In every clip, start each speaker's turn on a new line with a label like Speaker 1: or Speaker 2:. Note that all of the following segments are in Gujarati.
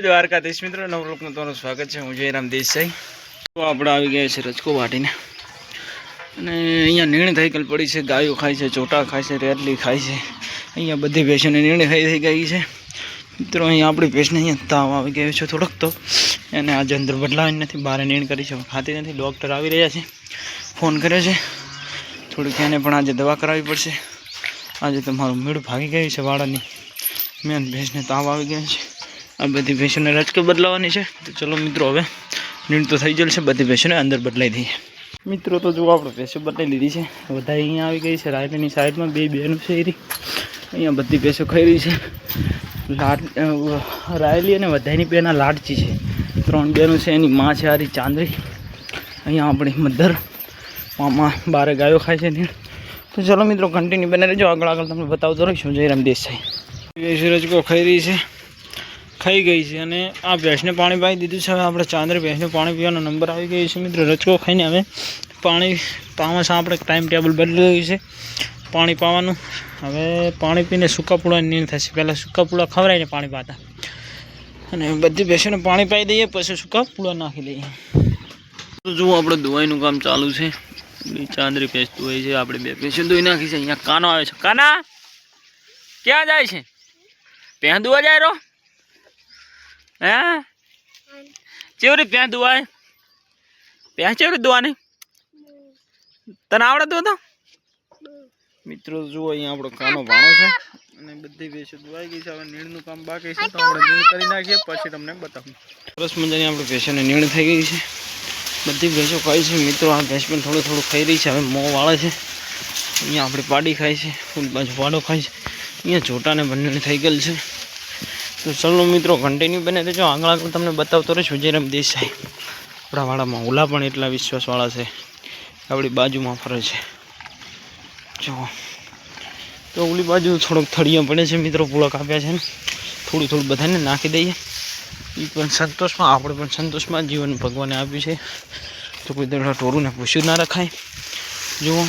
Speaker 1: દ્વારકાધીશ મિત્રો. નવલોકમાં તમારું સ્વાગત છે. હું જયરામ દેસાઈ. તો આપણે આવી ગયા છે રજકો વાટીને. અને અહીંયા થઈ ગયેલ પડી છે, ગાયો ખાય છે, ચોટા ખાય છે, રેડલી ખાય છે. અહીંયા બધી ભેંસોને નિર્ણય થઈ થઈ ગઈ છે. મિત્રો, અહીંયા આપણી ભેંસને અહીંયા તાવ આવી ગયો છે થોડોક તો. એને આજે અંદર બદલાવી નથી, બહાર નિર્ણય કરી છે ખાતી નથી. ડૉક્ટર આવી રહ્યા છે, ફોન કર્યો છે. થોડીક એને પણ આજે દવા કરાવવી પડશે. આજે તમારું મેળું ભાગી ગયું છે વાળાની. મેન ભેંસને તાવ આવી ગયો છે. આ બધી ભેંસોને રચકો બદલાવાની છે. તો ચલો મિત્રો હવે નીણ તો થઈ ગયેલ છે, બધી ભેંસોને અંદર બદલાઈ દઈએ. મિત્રો તો જો આપણે ભેંસો બદલાઈ લીધી છે. બધા અહીંયા આવી ગઈ છે રાયલીની સાઈડમાં બે બહેનો છે એરી. અહીંયા બધી ભેંસો ખાઈ રહી છે. લાડ રાયલી અને વધાઈની બેના લાડચી છે. ત્રણ બહેનો છે, એની માં છે હારી ચાંદરી. અહીંયા આપણી મધર મામા બારે ગાયો ખાય છે નીણ. તો ચલો મિત્રો કન્ટિન્યુ બને રહેજો. આગળ આગળ તમને બતાવતો રહીશું જયરામ દેસાઈ. રજકો ખાઈ છે. ખાઈ ગઈ છે અને આ ભેંસને પાણી પાઈ દીધું છે. હવે આપણે ચાંદ્ર ભેંસને પાણી પીવાનો નંબર આવી ગયો છે મિત્રો. રચકો ખાઈને હવે પાણી પાવા છે. આપણે ટાઈમ ટેબલ બદલી ગયું છે. પાણી પાવાનું. હવે પાણી પીને સૂકા પૂળાની નીંદ થશે પહેલાં સૂકા પૂળા ખવડાવીને પાણી પાતા. અને બધી ભેંસોને પાણી પાઈ દઈએ, પછી સૂકા પૂળા નાખી દઈએ. જુઓ આપણે દુવાઈનું કામ ચાલુ છે. ચાંદરી ભેંસ ધોઈ છે. આપણે બે ભેંસો ધોઈ નાખી છે. અહીંયા કાનો આવે છે. કાના? ક્યાં જાય છે? ત્યાં ધોવા જાય રો? હે? ચેવરી ત્યાં દુવાય ત્યાં ચેવરી દુવાની તને આવડે તો તો મિત્રો, જુઓ અહીંયા આપણો કાનો ભાણો છે. અને બધી ભેંસો દુવાઈ ગઈ છે. હવે નીણનું કામ બાકી છે તો આપણે નીણ કરી નાખીએ, પછી તમને બતાવું. સરસ મજાની આપણે ભેંસોને નીણ થઈ ગઈ છે. બધી ભેંસો ખાય છે. મિત્રો, આ ભેંસ પણ થોડું થોડું ખાઈ રહી છે. હવે મોં વાળે છે. અહીંયા આપણે પાડી ખાય છે. ફૂલ બાજુ વાડો ખાય છે. અહીંયા જોટાને બંને થઈ ગયેલ છે. તો ચલો મિત્રો કન્ટિન્યુ બને રહેજો. આગળ આગળ તમને બતાવતો રહીશ વિજયરામ દેસાઈ. આપણા વાળામાં ઓલા પણ એટલા વિશ્વાસવાળા છે. આપણી બાજુમાં ફરે છે. જો. તો ઓલી બાજુ થોડોક થળિયા પડે છે મિત્રો પૂળા કાપ્યા છે ને. થોડું થોડું બધાને નાખી દઈએ. એ પણ સંતોષમાં, આપણે પણ સંતોષમાં જીવન ભગવાને આપ્યું છે. તો કોઈ દડા ટોરુંને પૂછ્યું ના રખાય. જુઓ.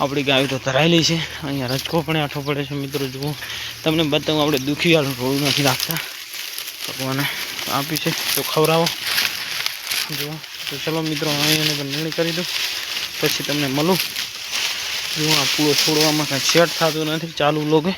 Speaker 1: આપણી ગાયો તો ધરાયેલી છે. અહીંયા રજકો પણ આઠો પડે છે મિત્રો, જુઓ. તમને બતાવું, આપણે દુખી વાળું નથી રાખતા ભગવાને આપી છે. તો ખવડાવો. જુઓ. તો ચલો મિત્રો અહીંયાને પણ નિર્ણય કરી દઉં. પછી તમને મળું. જુઓ, આ પૂરો છોડવામાં કાંઈ સેટ થતું નથી, ચાલુ લોકે